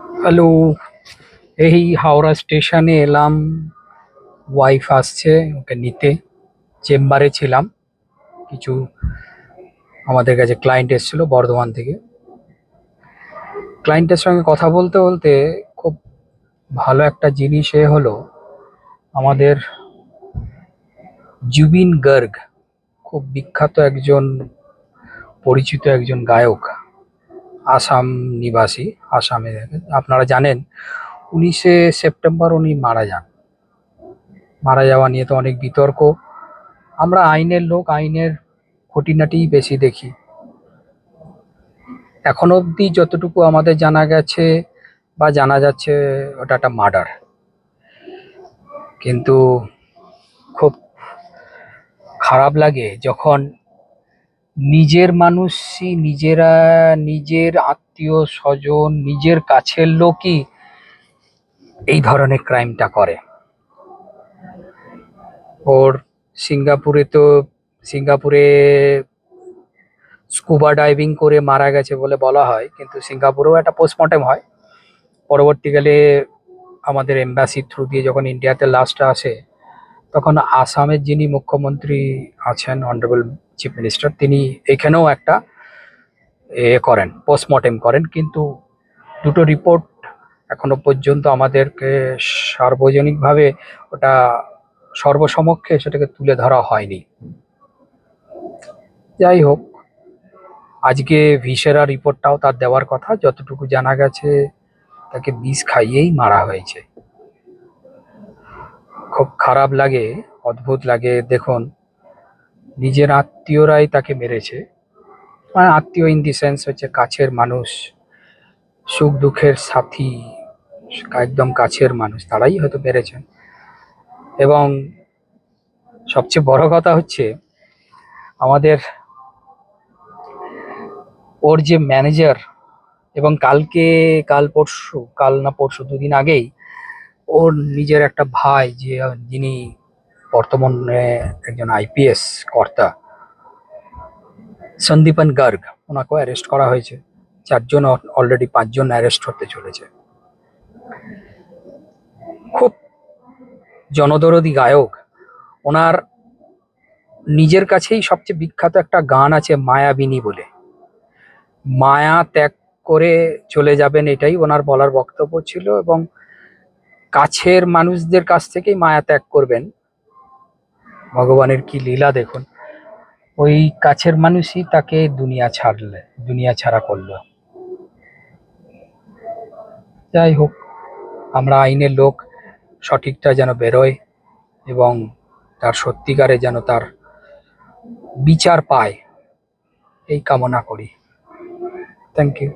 Hello, এই হাওড়া স্টেশনে এলাম। ওয়াইফ আসছে ওকে নিতে। চেম্বারে ছিলাম। কিছু আমাদের কাছে ক্লায়েন্ট এসেছিল বর্ধমান থেকে। ক্লায়েন্টের সঙ্গে কথা বলতে বলতে খুব ভালো একটা জিনিস এ হলো, আমাদের জুবিন গার্গ, খুব বিখ্যাত একজন, পরিচিত একজন গায়ক। আসাম নিবাসী, আসামে আপনারা জানেন, উনিশে সেপ্টেম্বর উনি মারা যান। মারা যাওয়া নিয়ে তো অনেক বিতর্ক। আমরা আইনের লোক, আইনের খুঁটিনাটিই বেশি দেখি। এখন অবধি যতটুকু আমাদের জানা গেছে বা জানা যাচ্ছে, ওটা একটা মার্ডার। কিন্তু খুব খারাপ লাগে যখন নিজের মানুষই নিজেরা, নিজের আত্মীয় স্বজন, নিজের কাছের লোকই এই ধরনের ক্রাইমটা করে। ওর সিঙ্গাপুরে তো, সিঙ্গাপুরে স্কুবা ডাইভিং করে মারা গেছে বলে বলা হয়, কিন্তু সিঙ্গাপুরেও একটা পোস্টমর্টেম হয়। পরবর্তীকালে আমাদের এম্বাসির থ্রু দিয়ে যখন ইন্ডিয়াতে লাস্টটা আসে, তখন আসামের যিনি মুখ্যমন্ত্রী আছেন অনারেবল চিফ মিনিস্টার তিনি এখানেও একটা এ করেন পোস্টমর্টেম করেন, কিন্তু দুটো রিপোর্ট এখনও পর্যন্ত আমাদেরকে সার্বজনিকভাবে ওটা সর্বসমক্ষে সেটাকে তুলে ধরা হয়নি। যাই হোক, আজকে ভিসেরা রিপোর্টটাও তার দেওয়ার কথা, যতটুকু জানা গেছে তাকে বিষ খাইয়েই মারা হয়েছে। খুব খারাপ লাগে, অদ্ভুত লাগে, দেখুন। নিজের আত্মীয়রাই তাকে মেরেছে। মানে আত্মীয় ইন দি সেন্স হচ্ছে কাছের মানুষ, সুখ দুঃখের সাথী, একদম কাছের মানুষ, তারাই হয়তো মেরেছেন। এবং সবচেয়ে বড় কথা হচ্ছে, আমাদের ওর যে ম্যানেজার এবং কালকে, কাল পরশু, কাল না পরশু, দুদিন আগেই, ওর নিজের একটা ভাই যে যিনি বর্তমানে একজন আইপিএস কর্তা সন্দীপন গার্গ। ওনাকেও অ্যারেস্ট করা হয়েছে। চারজন অলরেডি পাঁচজন অ্যারেস্ট হতে চলেছে। খুব জনদরদি গায়ক। ওনার নিজের কাছেই সবচেয়ে বিখ্যাত একটা গান আছে মায়াবিনী বলে। মায়া ত্যাগ করে চলে যাবেন এটাই ওনার বলার বক্তব্য ছিল এবং কাছের মানুষদের কাছ থেকেই মায়া ত্যাগ করবেন। ভগবানের কি লীলা দেখুন। ওই কাছের মানুষই তাকে দুনিয়া ছাড়লে, দুনিয়া ছাড়া করল। যাই হোক, আমরা আইনের লোক, সঠিকটা যেন বেরোয় এবং তার সত্যিকারে যেন তার বিচার পায়, এই কামনা করি। Thank you